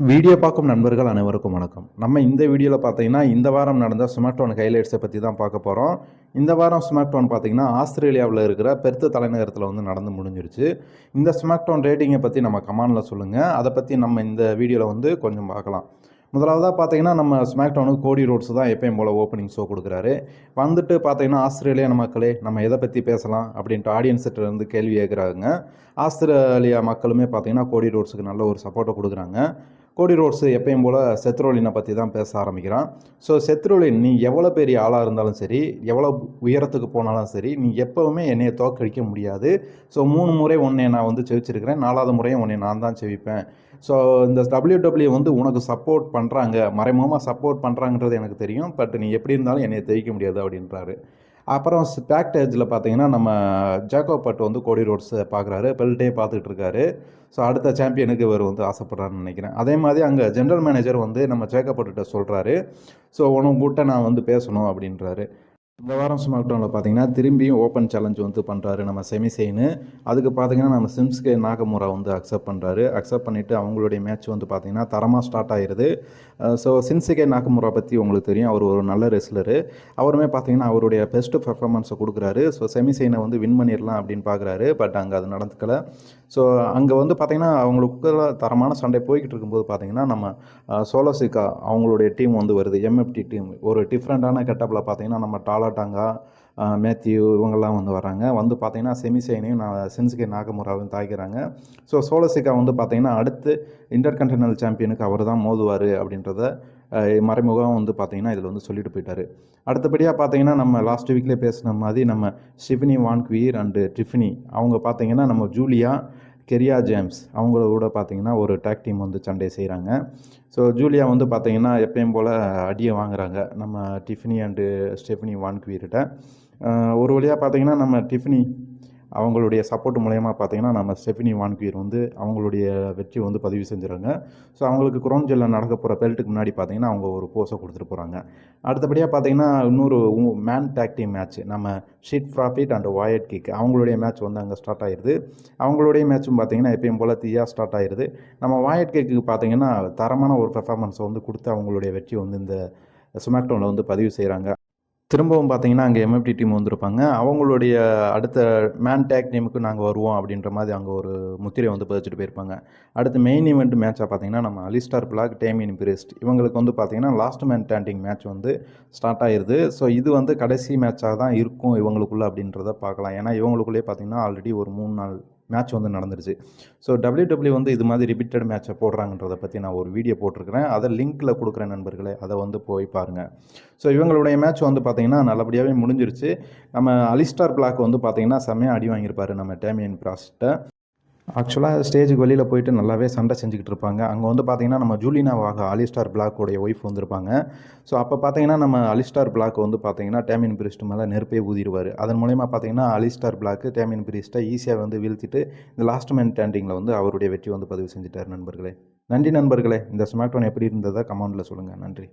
Video பார்க்கும் நண்பர்கள் அனைவருக்கும் வணக்கம். நம்ம இந்த வீடியோவில் பார்த்தீங்கன்னா இந்த வாரம் நடந்த ஸ்மார்ட்ஃபோன் ஹைலைட்ஸை பற்றி தான் பார்க்க போகிறோம் இந்த வாரம் ஸ்மார்ட் ஃபோன் பார்த்தீங்கன்னா ஆஸ்திரேலியாவில் இருக்கிற பெர்த்து தலைநகரத்தில் வந்து நடந்து முடிஞ்சிருச்சு. இந்த ஸ்மார்ட்ஃபோன் ரேட்டிங்கை பற்றி நம்ம கமானில் சொல்லுங்கள் அதை பற்றி நம்ம இந்த வீடியோவில் வந்து கொஞ்சம் பார்க்கலாம். முதலாவதாக பார்த்தீங்கன்னா நம்ம ஸ்மாக்டவுனுக்கு கோடி ரோட்ஸ் தான் எப்பயும் போல் ஓப்பனிங் ஷோ கொடுக்குறாரு. வந்துட்டு பார்த்தீங்கன்னா ஆஸ்திரேலியா மக்களே நம்ம எதை பற்றி பேசலாம் அப்படின்ட்டு ஆடியன்ஸ்கிட்ட இருந்து கேள்வி கேட்குறாங்க. ஆஸ்திரேலியா மக்களுமே பார்த்தீங்கன்னா கோடி ரோட்ஸுக்கு நல்ல ஒரு சப்போர்ட்டை கொடுக்குறாங்க. கோடி ரோட்ஸ் எப்பயும் போல் செத்ரோலினை பற்றி தான் பேச ஆரம்பிக்கிறான். ஸோ செத்ரோலின் நீ எவ்வளோ பெரிய ஆளாக இருந்தாலும் சரி எவ்வளோ உயரத்துக்கு போனாலும் சரி நீ எப்போவுமே என்னையை தோக்கடிக்க முடியாது. ஸோ மூணு முறை உன்னை நான் வந்து செவிச்சிருக்கிறேன் நாலாவது முறையும் உன்னை நான் தான் செவிப்பேன். ஸோ இந்த டபிள்யூ டபிள்யூ வந்து உனக்கு சப்போர்ட் பண்ணுறாங்க மறைமுகமாக சப்போர்ட் பண்ணுறாங்கன்றது எனக்கு தெரியும் பட் நீ எப்படி இருந்தாலும் என்னை ஜெயிக்க முடியாது அப்படின்றாரு. அப்புறம் பேக்டேஜில் பார்த்தீங்கன்னா நம்ம ஜாக்கோ பட் வந்து கோடி ரோட்ஸை பார்க்குறாரு பெல்டே பார்த்துட்டு இருக்காரு ஸோ அடுத்த சாம்பியனுக்கு இவர் வந்து ஆசைப்படுறாருன்னு நினைக்கிறேன். அதே மாதிரி அங்கே ஜென்ரல் மேனேஜர் வந்து நம்ம ஜேக்கப்பட்டுகிட்ட சொல்கிறாரு ஸோ உனக்கு நான் வந்து பேசணும் அப்படின்றாரு. இந்த வாரம் ஸ்மாக் டவுனில் பார்த்தீங்கன்னா திரும்பியும் ஓப்பன் சேலஞ்ச் வந்து பண்ணுறாரு நம்ம செமிசைனு அதுக்கு பார்த்தீங்கன்னா நம்ம சிம்ஸ்கே நாகமுரா வந்து அக்செப்ட் பண்ணுறாரு அக்செப்ட் பண்ணிவிட்டு அவங்களுடைய மேட்ச் வந்து பார்த்திங்கன்னா தரமாக ஸ்டார்ட் ஆயிடுது ஸோ சின்சிகே நாகமுரா பற்றி உங்களுக்கு தெரியும். அவர் ஒரு நல்ல ரெஸ்லரு அவருமே பார்த்தீங்கன்னா அவருடைய பெஸ்ட்டு பெர்ஃபார்மன்ஸை கொடுக்குறாரு. ஸோ செமிசைனை வந்து வின் பண்ணிடலாம் அப்படின்னு பார்க்குறாரு பட் அங்கே அது நடந்துக்கல. ஸோ அங்கே வந்து பார்த்திங்கன்னா அவங்களுக்கு தரமான சண்டை போய்கிட்டு இருக்கும்போது பார்த்திங்கன்னா நம்ம சோலோசிகா அவங்களுடைய டீம் வந்து வருது. எம்எஃப்டி டீம் ஒரு டிஃப்ரெண்ட்டான கெட்டப்பில் பார்த்திங்கன்னா நம்ம டாலாட்டாங்கா மேத்யூ இவங்கெல்லாம் வந்து வராங்க. வந்து பார்த்திங்கன்னா செமிசைனையும் நான் சென்சுகே நாகமுராவையும் தாய்க்கிறாங்க. ஸோ சோலசிகா வந்து பார்த்திங்கன்னா அடுத்து இன்டர் கண்டினல் சாம்பியனுக்கு அவர் தான் மோதுவார் அப்படின்றத மறைமுகம் வந்து பார்த்திங்கன்னா இதில் வந்து சொல்லிட்டு போயிட்டார். அடுத்தபடியாக பார்த்தீங்கன்னா நம்ம லாஸ்ட் வீக்லேயே பேசின மாதிரி நம்ம ஷிஃபினி வான்குவீர் அண்டு டிஃபினி அவங்க பார்த்தீங்கன்னா நம்ம ஜூலியா கெரியா ஜேம்ஸ் அவங்கள கூட பார்த்தீங்கன்னா ஒரு டேக் டீம் வந்து சண்டை செய்கிறாங்க ஸோ ஜூலியா வந்து பார்த்தீங்கன்னா எப்பயும் போல் அடியை வாங்குறாங்க. நம்ம டிஃபினி அண்டு ஸ்டெஃபினி வான்குவீர்கிட்ட ஒரு வழியாக பார்த்தீங்கன்னா நம்ம டிஃபினி அவங்களுடைய சப்போர்ட் மூலயமா பார்த்தீங்கன்னா நம்ம ஸ்டெஃபினி வான்குயர் வந்து அவங்களுடைய வெற்றி வந்து பதிவு செஞ்சுறாங்க ஸோ அவங்களுக்கு குரோன் ஜெல்லில் நடக்க போகிற பெல்ட்டுக்கு முன்னாடி பார்த்தீங்கன்னா அவங்க ஒரு போஸை கொடுத்துட்டு போகிறாங்க அடுத்தபடியாக பார்த்தீங்கன்னா இன்னொரு மேன் டேக் மேட்ச் நம்ம Street Profit and Wyatt kick அவங்களுடைய மேட்ச் வந்து அங்கே ஸ்டார்ட் ஆயிடுது அவங்களுடைய மேட்ச்சும் பார்த்தீங்கன்னா எப்பயும் போல் தீயாக ஸ்டார்ட் ஆயிடுது நம்ம வாயட் கிக்கு பார்த்தீங்கன்னா தரமான ஒரு பெர்ஃபார்மன்ஸை வந்து கொடுத்து அவங்களுடைய வெற்றி வந்து இந்த ஸ்மாக்டவுனில் வந்து பதிவு செய்கிறாங்க திரும்பவும் பார்த்தீங்கன்னா அங்கே எம்எஃப்டி டீம் வந்திருப்பாங்க. அவங்களுடைய அடுத்த மேன் டேக் டீமுக்கு நாங்கள் வருவோம் அப்படின்ற மாதிரி அங்கே ஒரு முத்திரை வந்து பதிச்சுட்டு போயிருப்பாங்க. அடுத்து மெயின் ஈவெண்ட் மேட்சாக பார்த்தீங்கன்னா நம்ம அலிஸ்டார் பிளாக் டேமின் பிரிஸ்ட் இவங்களுக்கு வந்து பார்த்தீங்கன்னா லாஸ்ட் மேன் டேண்டிங் மேட்ச் வந்து ஸ்டார்ட் ஆயிடுது ஸோ இது வந்து கடைசி மேட்சாக தான் இருக்கும் இவங்களுக்குள்ளே அப்படின்றத பார்க்கலாம். ஏன்னா இவங்களுக்குள்ளேயே பார்த்தீங்கன்னா ஆல்ரெடி ஒரு மூணு நாள் மேட்ச் வந்து நடந்துருச்சு. ஸோ டபிள்யூ டபிள்யூ வந்து இது மாதிரி ரிப்பீட்டட் மேட்சை போடுறாங்கன்றதை பற்றி நான் ஒரு வீடியோ போட்டிருக்கிறேன். அதை லிங்க்கில் கொடுக்குறேன் நண்பர்களே. அதை வந்து போய் பாருங்கள் ஸோ இவங்களுடைய மேட்ச் வந்து பார்த்திங்கன்னா நல்லபடியாகவே முடிஞ்சிருச்சு. நம்ம அலிஸ்டார் பிளாக் வந்து பார்த்திங்கன்னா செம்மையாக அடி வாங்கியிருப்பார் நம்ம டேமியன் பிராஸ்ட்டை ஆக்சுவலாக ஸ்டேஜுக்கு வெளியில் போயிட்டு நல்லாவே சண்டை செஞ்சுக்கிட்டு இருப்பாங்க. அங்கே வந்து பார்த்தீங்கன்னா நம்ம ஜூலினா வாக அலிஸ்டார் பிளாக்கோடைய ஒய்ஃப் வந்திருப்பாங்க. ஸோ அப்போ பார்த்தீங்கன்னா நம்ம அலிஸ்டார் பிளாக் வந்து பார்த்தீங்கன்னா டேமின் பிரிஸ்ட் மேலே நெருப்பே ஊதிடுவார். அதன் மூலயமா பார்த்தீங்கன்னா அலிஸ்டார் பிளாக்கு டேமின் பிரிஸ்ட்டை ஈஸியாக வந்து வீழ்த்திட்டு இந்த லாஸ்ட் மேன் டேண்டிங்கில் வந்து அவருடைய வெற்றி வந்து பதிவு செஞ்சுட்டார் நண்பர்களே. நன்றி நண்பர்களே. இந்த ஸ்மார்ட் ஃபோன் எப்படி இருந்ததை கமெண்டில் சொல்லுங்கள் நன்றி.